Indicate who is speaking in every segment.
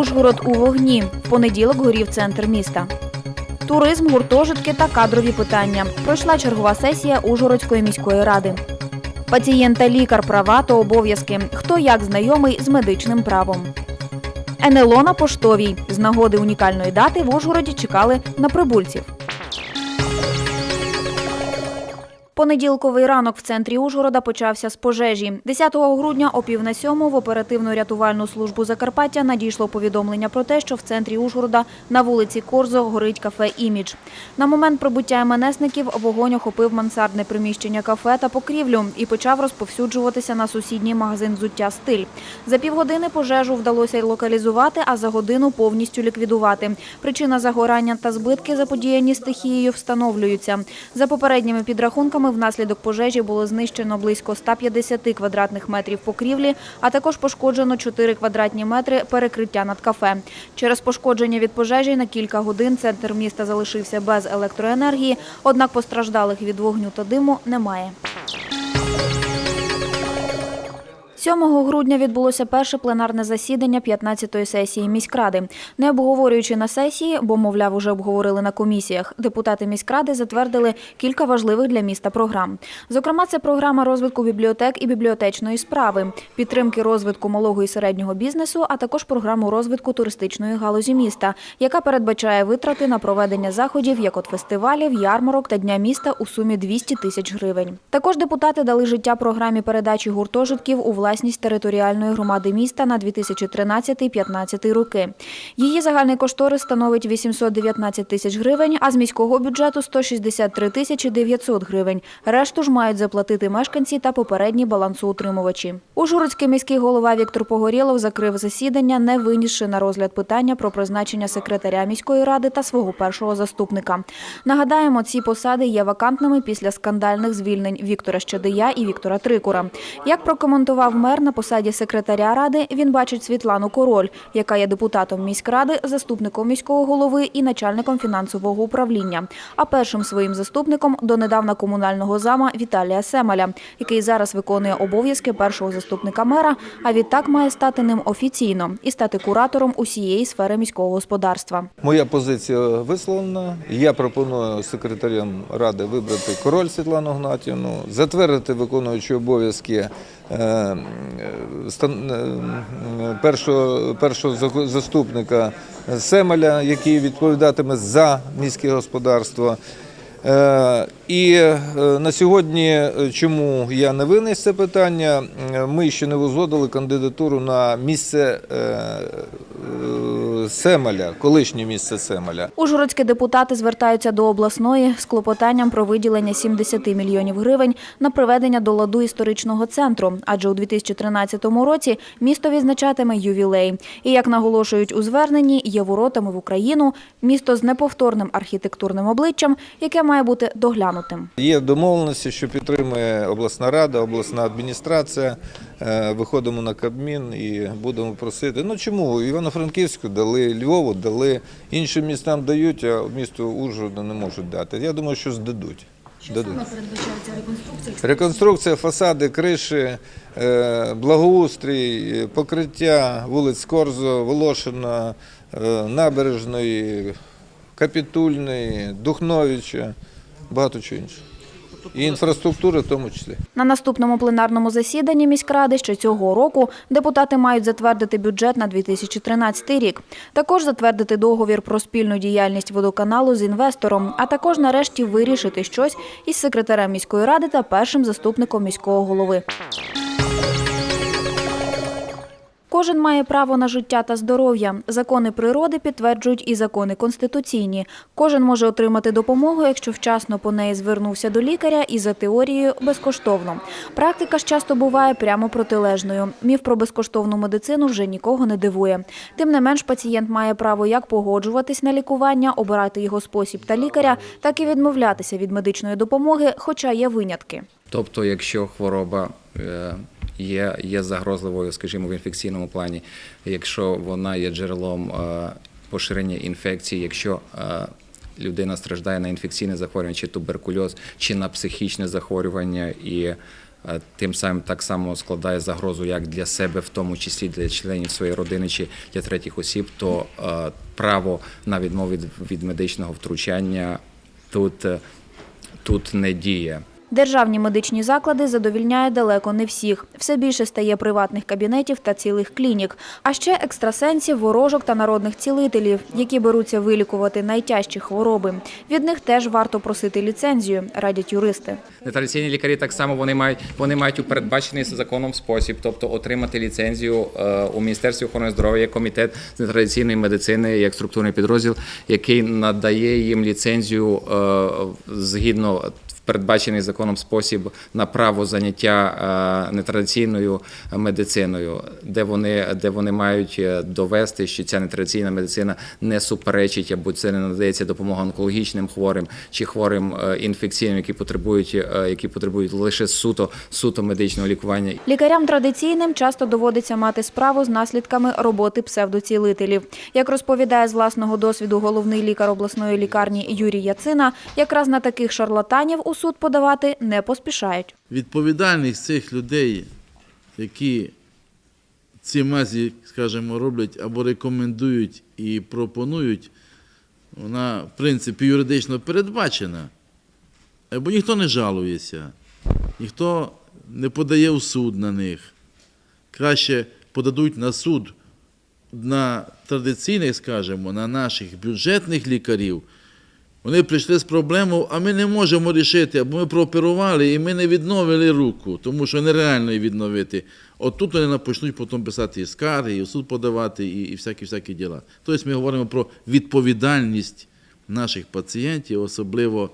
Speaker 1: Ужгород у вогні. В понеділок горів центр міста. Туризм, гуртожитки та кадрові питання. Пройшла чергова сесія Ужгородської міської ради. Пацієнт та лікар, права та обов'язки. Хто як знайомий з медичним правом. НЛО на поштовій. З нагоди унікальної дати в Ужгороді чекали на прибульців. Понеділковий ранок в центрі Ужгорода почався з пожежі. 10 грудня о пів на сьому в оперативно-рятувальну службу Закарпаття надійшло повідомлення про те, що в центрі Ужгорода на вулиці Корзо горить кафе «Імідж». На момент прибуття МНСників вогонь охопив мансардне приміщення кафе та покрівлю і почав розповсюджуватися на сусідній магазин взуття «Стиль». За півгодини пожежу вдалося локалізувати, а за годину повністю ліквідувати. Причина загорання та збитки, заподіяні стихією, встановлюються. За попередніми підрахунками, внаслідок пожежі було знищено близько 150 квадратних метрів покрівлі, а також пошкоджено 4 квадратні метри перекриття над кафе. Через пошкодження від пожежі на кілька годин центр міста залишився без електроенергії, однак постраждалих від вогню та диму немає. 7 грудня відбулося перше пленарне засідання 15-ї сесії міськради. Не обговорюючи на сесії, бо, мовляв, уже обговорили на комісіях, депутати міськради затвердили кілька важливих для міста програм. Зокрема, це програма розвитку бібліотек і бібліотечної справи, підтримки розвитку малого і середнього бізнесу, а також програму розвитку туристичної галузі міста, яка передбачає витрати на проведення заходів, як от фестивалів, ярмарок та дня міста у сумі 200 тисяч гривень. Також депутати дали життя програмі передачі гуртожитків у власність територіальної громади міста на 2013-2015 роки. Її загальний кошторис становить 819 тисяч гривень, а з міського бюджету 163 тисячі 900 гривень. Решту ж мають заплатити мешканці та попередні балансоутримувачі. Ужгородський міський голова Віктор Погорєлов закрив засідання, не винісши на розгляд питання про призначення секретаря міської ради та свого першого заступника. Нагадаємо, ці посади є вакантними після скандальних звільнень Віктора Щедия і Віктора Трикура. Як прокоментував мер на посаді секретаря ради, він бачить Світлану Король, яка є депутатом міськради, заступником міського голови і начальником фінансового управління. А першим своїм заступником донедавна комунального зама Віталія Семаля, який зараз виконує обов'язки першого заступника мера, а відтак має стати ним офіційно і стати куратором усієї сфери міського господарства.
Speaker 2: Моя позиція висловлена. Я пропоную секретарям ради вибрати король Світлану Гнатівну, затвердити виконуючі обов'язки е, першого, першого за- заступника Семеля, який відповідатиме за міське господарство. Е, І е, на сьогодні, е, чому я не виніс це питання, е, ми ще не узгодили кандидатуру на місце е, е, Семеля, колишнє місце Семеля.
Speaker 1: Ужгородські депутати звертаються до обласної з клопотанням про виділення 70 мільйонів гривень на приведення до ладу історичного центру, адже у 2013 році місто відзначатиме ювілей. І як наголошують у зверненні, є воротами в Україну місто з неповторним архітектурним обличчям, яке має бути доглянутим.
Speaker 2: Є домовленості, що підтримує обласна рада, обласна адміністрація. Е, Виходимо на Кабмін і будемо просити. Ну чому? Івано-Франківську дали, Львову дали, іншим містам дають, а місту Ужгороду не можуть дати. Я думаю, що здадуть. Дадуть.
Speaker 1: передбачається реконструкція?
Speaker 2: Реконструкція фасади, криші, е, благоустрій, е, покриття вулиць Корзо, Волошина, е, Набережної, Капітульної, Духновича, багато чого іншого. І інфраструктури в тому числі.
Speaker 1: На наступному пленарному засіданні міськради ще цього року депутати мають затвердити бюджет на 2013 рік. Також затвердити договір про спільну діяльність водоканалу з інвестором, а також нарешті вирішити щось із секретарем міської ради та першим заступником міського голови. Кожен має право на життя та здоров'я. Закони природи підтверджують і закони конституційні. Кожен може отримати допомогу, якщо вчасно по неї звернувся до лікаря і за теорією безкоштовно. Практика ж часто буває прямо протилежною. Міф про безкоштовну медицину вже нікого не дивує. Тим не менш, пацієнт має право як погоджуватись на лікування, обирати його спосіб та лікаря, так і відмовлятися від медичної допомоги, хоча є винятки.
Speaker 3: Тобто, якщо хвороба е, є, є загрозливою, скажімо, в інфекційному плані, якщо вона є джерелом е, поширення інфекції, якщо е, людина страждає на інфекційне захворювання, чи туберкульоз, чи на психічне захворювання, і е, тим самим так само складає загрозу як для себе, в тому числі для членів своєї родини чи для третіх осіб, то право на відмову від, медичного втручання тут, тут не діє.
Speaker 1: Державні медичні заклади задовільняє далеко не всіх. Все більше стає приватних кабінетів та цілих клінік. А ще екстрасенсів, ворожок та народних цілителів, які беруться вилікувати найтяжчі хвороби. Від них теж варто просити ліцензію, радять юристи.
Speaker 3: Нетрадиційні лікарі так само вони мають вони мають у передбачений законом спосіб, тобто отримати ліцензію е, у Міністерстві охорони здоров'я, комітет з нетрадиційної медицини як структурний підрозділ, який надає їм ліцензію е, згідно передбачений законом спосіб на право заняття е, нетрадиційною медициною, де вони, де вони мають е, довести, що ця нетрадиційна медицина не суперечить або це не надається допомога онкологічним хворим чи хворим е, інфекційним, які потребують, які потребують лише суто, суто медичного лікування.
Speaker 1: Лікарям традиційним часто доводиться мати справу з наслідками роботи псевдоцілителів. Як розповідає з власного досвіду головний лікар обласної лікарні Юрій Яцина, якраз на таких шарлатанів у суд подавати не поспішають.
Speaker 4: відповідальність цих людей, які ці мазі, скажімо, роблять або рекомендують і пропонують, вона, в принципі, юридично передбачена. Бо ніхто не жалується, ніхто не подає в суд на них. Краще подадуть на суд на традиційних, скажімо, на наших бюджетних лікарів. Вони прийшли з проблемою, а ми не можемо рішити, або ми прооперували і ми не відновили руку, тому що нереально її відновити. От тут вони почнуть потім писати і скарги, і суд подавати, і, і всякі всякі діла. Тобто ми говоримо про відповідальність наших пацієнтів, особливо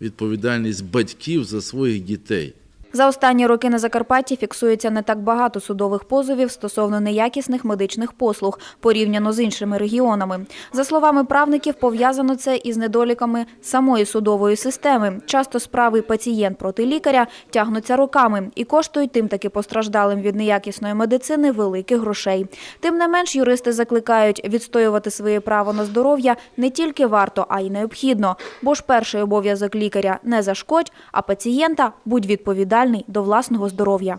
Speaker 4: відповідальність батьків за своїх дітей.
Speaker 1: За останні роки на Закарпатті фіксується не так багато судових позовів стосовно неякісних медичних послуг порівняно з іншими регіонами. За словами правників, пов'язано це із недоліками самої судової системи. Часто справи пацієнт проти лікаря тягнуться роками і коштують тим таки постраждалим від неякісної медицини великих грошей. Тим не менш, юристи закликають відстоювати своє право на здоров'я не тільки варто, а й необхідно. Бо ж перший обов'язок лікаря не зашкодь, а пацієнта будь відповідальний до власного здоров'я.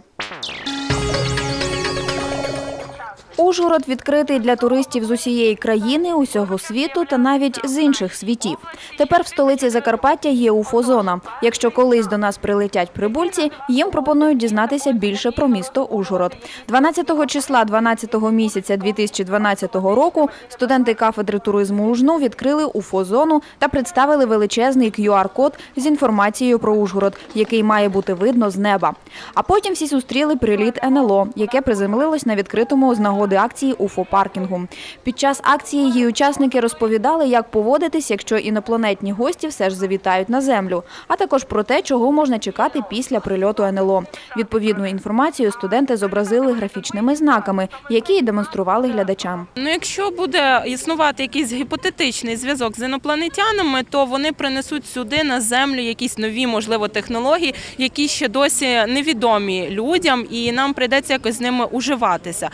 Speaker 1: Ужгород відкритий для туристів з усієї країни, усього світу та навіть з інших світів. Тепер в столиці Закарпаття є уфозона. Якщо колись до нас прилетять прибульці, їм пропонують дізнатися більше про місто Ужгород. 12 числа 12 місяця 2012 року студенти кафедри туризму УЖНУ відкрили уфозону та представили величезний QR-код з інформацією про Ужгород, який має бути видно з неба. А потім всі зустріли приліт НЛО, яке приземлилось на відкритому з нагоди акції УФО-паркінгу. Під час акції її учасники розповідали, як поводитись, якщо інопланетні гості все ж завітають на землю, а також про те, чого можна чекати після прильоту НЛО. Відповідну інформацію студенти зобразили графічними знаками, які й демонстрували глядачам.
Speaker 5: Ну, якщо буде існувати якийсь гіпотетичний зв'язок з інопланетянами, то вони принесуть сюди на землю якісь нові, можливо, технології, які ще досі невідомі людям, і нам прийдеться якось з ними уживатися.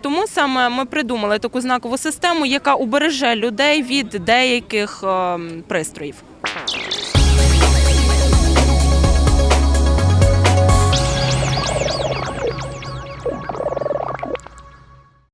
Speaker 5: Тому саме ми придумали таку знакову систему, яка убереже людей від деяких ем, пристроїв.